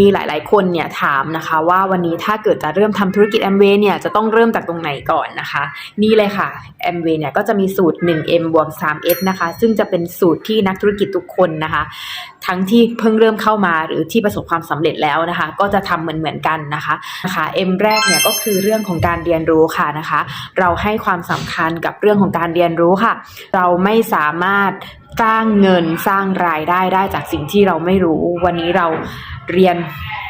มีหลาย ๆ คนเนี่ยถามนะคะว่าวันนี้ถ้าเกิดจะเริ่มทำธุรกิจแอมเวย์เนี่ยจะต้องเริ่มจากตรงไหนก่อนนะคะ นี่เลยค่ะแอมเวย์เนี่ยก็จะมีสูตร 1M บวก 3S นะคะ ซึ่งจะเป็นสูตรที่นักธุรกิจทุกคนนะคะ ทั้งที่เพิ่งเริ่มเข้ามาหรือที่ประสบความสำเร็จแล้วนะคะ ก็จะทำเหมือนเหมือนๆกันนะคะนะคะเอ็มแรกเนี่ยก็คือเรื่องของการเรียนรู้ค่ะนะคะ เราให้ความสำคัญกับเรื่องของการเรียนรู้ค่ะ เราไม่สามารถสร้างเงินสร้างรายได้ได้จากสิ่งที่เราไม่รู้ วันนี้เราเรียน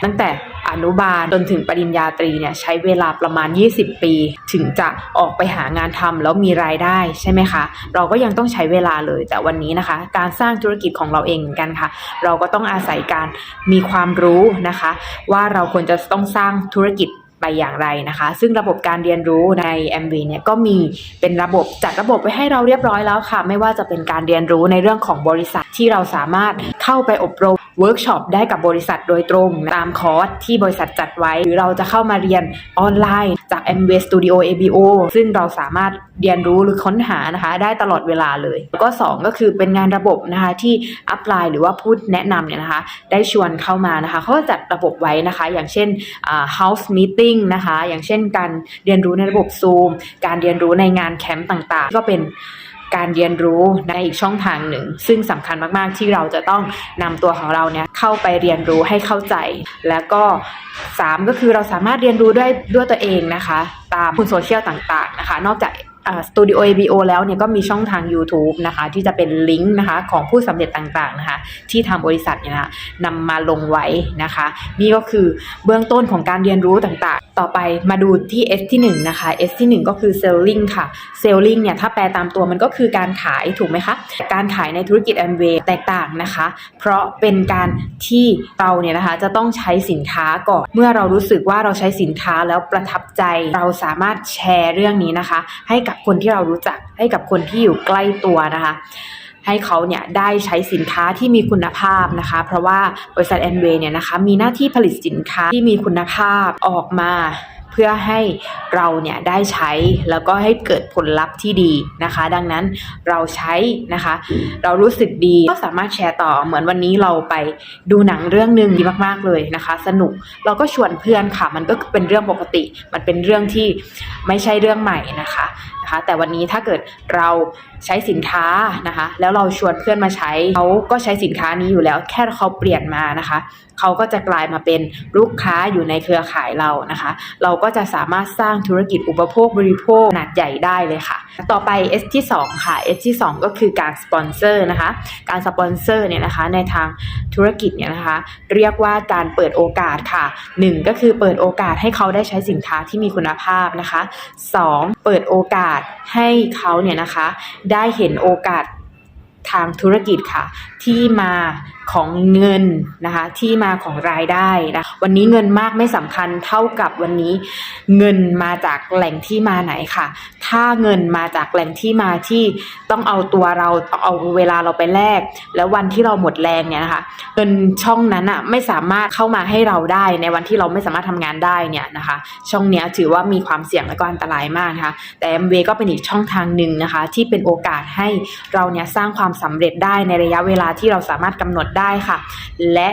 ตั้งแต่ อนุบาลจนถึงปริญญาตรีเนี่ยใช้เวลาประมาณ 20 ปี ถึงจะออกไปหางานทำแล้วมีรายได้ใช่ไหมคะ เราก็ยังต้องใช้เวลาเลยแต่วันนี้นะคะ การสร้างธุรกิจของเราเองเหมือนกันค่ะ เราก็ต้องอาศัยการมีความรู้นะคะ ว่าเราควรจะต้องสร้างธุรกิจไปอย่างไรนะคะ ซึ่งระบบการเรียนรู้ใน m v เนี่ยก็มีเป็นระบบจัดระบบไว้ให้เราเรียบร้อยแล้วค่ะ ไม่ว่าจะเป็นการเรียนรู้ในเรื่องของบริษัทที่เราสามารถเข้าไปอบรม เวิร์กช็อปได้กับบริษัทโดยตรงตามคอร์สที่บริษัทจัดไว้ หรือเราจะเข้ามาเรียนออนไลน์จาก m w Studio ABO ซึ่งเราสามารถเรียนรู้หรือค้นหานะคะ ได้ตลอดเวลาเลยแล้วก็ 2 ก็คือเป็นงานระบบนะคะที่อัพไลน์หรือว่าพูดแนะนำเนี่ยนะคะ ได้ชวนเข้ามานะคะเขาจัดระบบไว้นะคะ อย่างเช่น house meeting นะคะ อย่างเช่นการเรียนรู้ในระบบ Zoom การเรียนรู้ในงานแคมป์ต่างๆ ก็เป็น การเรียนรู้ในอีกช่องทางหนึ่ง ซึ่งสำคัญมากๆที่เราจะต้องนำตัวของเราเนี่ยเข้าไปเรียนรู้ให้เข้าใจ แล้วก็ 3 ก็คือเราสามารถเรียนรู้ด้วยด้วยตัวเองนะคะ ตามคุณโซเชียลต่างๆนะคะ นอกจากสตูดิโอ ABO แล้วเนี่ยก็มีช่องทาง YouTube นะคะที่จะเป็นลิงก์นะคะของผู้สำเร็จต่างๆนะคะที่ทางบริษัทเนี่ยนะนำมาลงไว้นะคะ นี่ก็คือเบื้องต้นของการเรียนรู้ต่างๆ ต่อไปมาดูที่ S ที่1นะคะ S ที่ 1 ก็คือ selling ค่ะ selling เนี่ยถ้าแปลตามตัวมันก็คือการขายถูกไหมคะ การขายในธุรกิจ Amway แตกต่างนะคะ เพราะเป็นการที่เราเนี่ยนะคะจะต้องใช้สินค้าก่อน เมื่อเรารู้สึกว่าเราใช้สินค้าแล้วประทับใจ เราสามารถแชร์เรื่องนี้นะคะ ให้กับคนที่เรารู้จักให้กับคนที่อยู่ใกล้ตัวนะคะ ให้เขาเนี่ยได้ใช้สินค้าที่มีคุณภาพนะคะ เพราะว่าบริษัทแอนเวย์เนี่ยนะคะมีหน้าที่ผลิตสินค้าที่มีคุณภาพออกมา เพื่อให้เราเนี่ยได้ใช้แล้วก็ให้เกิดผลลัพธ์ที่ดีนะคะ ดังนั้นเราใช้นะคะ เรารู้สึกดีก็สามารถแชร์ต่อเหมือนวันนี้เราไปดูหนังเรื่องหนึ่งดีมากๆเลยนะคะ สนุกเราก็ชวนเพื่อนค่ะ มันก็เป็นเรื่องปกติ มันเป็นเรื่องที่ไม่ใช่เรื่องใหม่นะคะนะคะ แต่วันนี้ถ้าเกิดเราใช้สินค้านะคะ แล้วเราชวนเพื่อนมาใช้เขาก็ใช้สินค้านี้อยู่แล้ว แค่เขาเปลี่ยนมานะคะเขาก็จะกลายมาเป็นลูกค้าอยู่ในเครือข่ายเรานะคะ เราก็ก็จะสามารถสร้างธุรกิจอุปโภคบริโภคขนาดใหญ่ได้เลยค่ะ ต่อไป S ที่ 2 ค่ะ S ที่ 2 ก็คือการสปอนเซอร์นะคะ การสปอนเซอร์เนี่ยนะคะในทางธุรกิจเนี่ยนะคะ เรียกว่าการเปิดโอกาสค่ะ 1 ก็คือเปิดโอกาสให้เขาได้ใช้สินค้าที่มีคุณภาพนะคะ 2 เปิดโอกาสให้เขาเนี่ยนะคะ ได้เห็นโอกาสทางธุรกิจค่ะ ที่มาของเงินนะคะที่มาของรายได้นะวันนี้เงินมากไม่สำคัญเท่ากับวันนี้เงินมาจากแหล่งที่มาไหนค่ะ ถ้าเงินมาจากแหล่งที่มาที่ต้องเอาตัวเราต้องเอาเวลาเราไปแลกแล้ววันที่เราหมดแรงเนี่ยนะคะเงินช่องนั้นอะไม่สามารถเข้ามาให้เราได้ในวันที่เราไม่สามารถทำงานได้เนี่ยนะคะช่องเนี้ยถือว่ามีความเสี่ยงและก็อันตรายมากนะคะแต่ m w ก็เป็นอีกช่องทางหนึ่งนะคะที่เป็นโอกาสให้เราเนี่ยสร้างความสำเร็จได้ในระยะเวลาที่เราสามารถกำหนดได้ค่ะ และ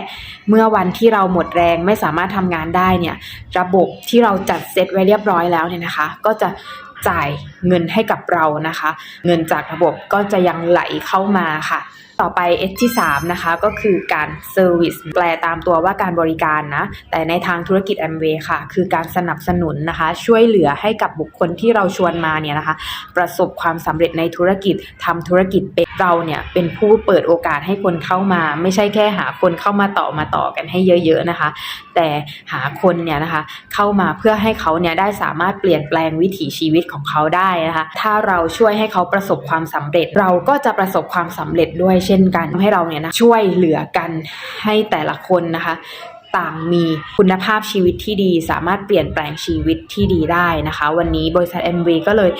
เมื่อวันที่เราหมดแรงไม่สามารถทำงานได้เนี่ย ระบบที่เราจัดเซตไว้เรียบร้อยแล้วเนี่ยนะคะ ก็จะ จ่ายเงินให้กับเรานะคะ เงินจากระบบก็จะยังไหลเข้ามาค่ะ ต่อไป S ที่3นะคะก็คือการ Service แปลตามตัวว่าการบริการนะ แต่ในทางธุรกิจ Amway ค่ะ คือการสนับสนุนนะคะ ช่วยเหลือให้กับบุคคลที่เราชวนมาเนี่ยนะคะ ประสบความสำเร็จในธุรกิจทำธุรกิจเป็นเราเนี่ยเป็นผู้เปิดโอกาสให้คนเข้ามา ไม่ใช่แค่หาคนเข้ามาต่อมาต่อกันให้เยอะ ๆนะคะ แต่หาคนเนี่ยนะคะเข้ามาเพื่อให้เขาเนี่ยได้สามารถเปลี่ยนแปลงวิถีชีวิตของเขาได้นะคะ ถ้าเราช่วยให้เขาประสบความสำเร็จ เราก็จะประสบความสำเร็จด้วยเช่นกันทำให้เราเนี่ยนะช่วยเหลือกันให้แต่ละคนนะคะต่างมีคุณภาพชีวิตที่ดี สามารถเปลี่ยนแปลงชีวิตที่ดีได้นะคะ วันนี้บริษัท MV ก็เลย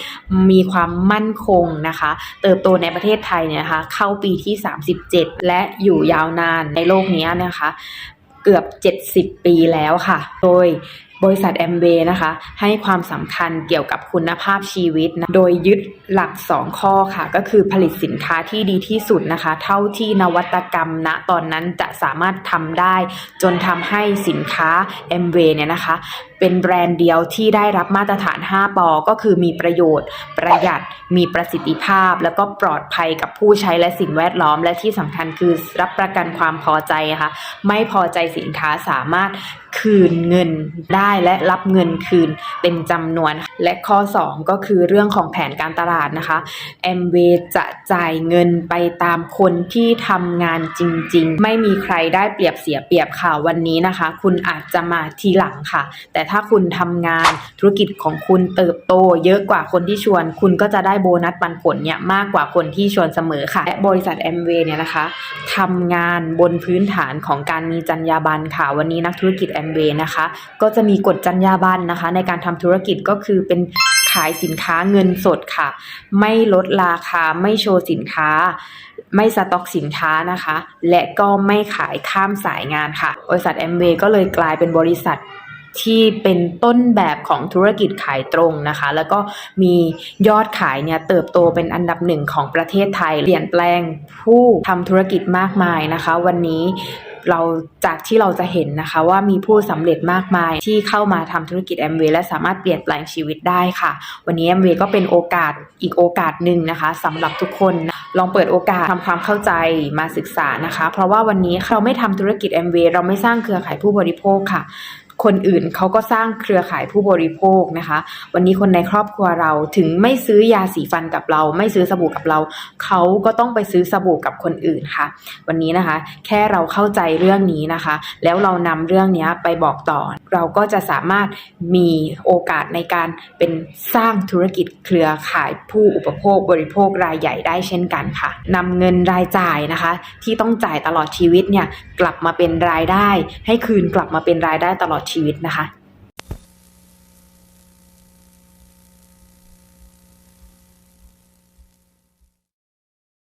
มีความมั่นคงนะคะ เติบโตในประเทศไทยเนี่ยนะคะ เข้าปีที่ 37 และอยู่ยาวนานในโลกนี้นะคะ เกือบ 70 ปีแล้วค่ะ โดย บริษัทแอมเบนะคะ ให้ความสำคัญเกี่ยวกับคุณภาพชีวิตนะโดยยึดหลัก 2 ข้อค่ะ ก็คือผลิตสินค้าที่ดีที่สุดนะคะ เท่าที่นวัตกรรมณตอนนั้นจะสามารถทำได้ จนทำให้สินค้าแอมเวเนี่ยนะคะ เป็นแบรนด์เดียวที่ได้รับมาตรฐาน 5 ปอ ก็คือมีประโยชน์ ประหยัด มีประสิทธิภาพ แล้วก็ปลอดภัยกับผู้ใช้และสิ่งแวดล้อม และที่สำคัญคือรับประกันความพอใจนะคะ ไม่พอใจสินค้าสามารถคืนเงินได้และรับเงินคืนเป็นจำนวน และข้อ 2 ก็คือเรื่องของแผนการตลาดนะคะแอมเวจะจ่ายเงินไปตามคนที่ทำงานจริง ๆ ไม่มีใครได้เปรียบเสียเปรียบค่ะวันนี้นะคะ คุณอาจจะมาทีหลังค่ะ แต่ถ้าคุณทำงานธุรกิจของคุณเติบโต เยอะกว่าคนที่ชวน คุณก็จะได้โบนัสปันผลเนี่ยมากกว่าคนที่ชวนเสมอค่ะและบริษัทแอมเวย์เนี่ยนะคะทำงานบนพื้นฐานของการมีจรรยาบรรณค่ะวันนี้นักธุรกิจแอมเวย์นะคะ ก็จะมีกฎจรรยาบรรณนะคะ ในการทำธุรกิจก็คือเป็นขายสินค้าเงินสดค่ะ ไม่ลดราคาไม่โชว์สินค้า ไม่สต็อกสินค้านะคะ และก็ไม่ขายข้ามสายงานค่ะ บริษัทแอมเวย์ก็เลยกลายเป็นบริษัท ที่เป็นต้นแบบของธุรกิจขายตรงนะคะ แล้วก็มียอดขายเนี่ยเติบโตเป็นอันดับหนึ่งของประเทศไทย เปลี่ยนแปลงผู้ทำธุรกิจมากมายนะคะ วันนี้เราจากที่เราจะเห็นนะคะ ว่ามีผู้สำเร็จมากมายที่เข้ามาทำธุรกิจแอมเวและสามารถเปลี่ยนแปลงชีวิตได้ค่ะ วันนี้แอมเวก็เป็นโอกาสอีกโอกาสหนึ่งนะคะสำหรับทุกคนลองเปิดโอกาสทำความเข้าใจมาศึกษานะคะ เพราะว่าวันนี้เราไม่ทำธุรกิจแอมเวเราไม่สร้างเครือข่ายผู้บริโภคค่ะ คนอื่นเขาก็สร้างเครือข่ายผู้บริโภคนะคะ วันนี้คนในครอบครัวเราถึงไม่ซื้อยาสีฟันกับเรา ไม่ซื้อสบู่กับเรา เขาก็ต้องไปซื้อสบู่กับคนอื่นค่ะ วันนี้นะคะ แค่เราเข้าใจเรื่องนี้นะคะ แล้วเรานำเรื่องนี้ไปบอกต่อ เราก็จะสามารถมีโอกาสในการเป็นสร้างธุรกิจเครือข่ายผู้อุปโภคบริโภครายใหญ่ได้เช่นกันค่ะนำเงินรายจ่ายนะคะ ที่ต้องจ่ายตลอดชีวิตเนี่ยกลับมาเป็นรายได้ ให้คืนกลับมาเป็นรายได้ตลอดชีวิตนะคะ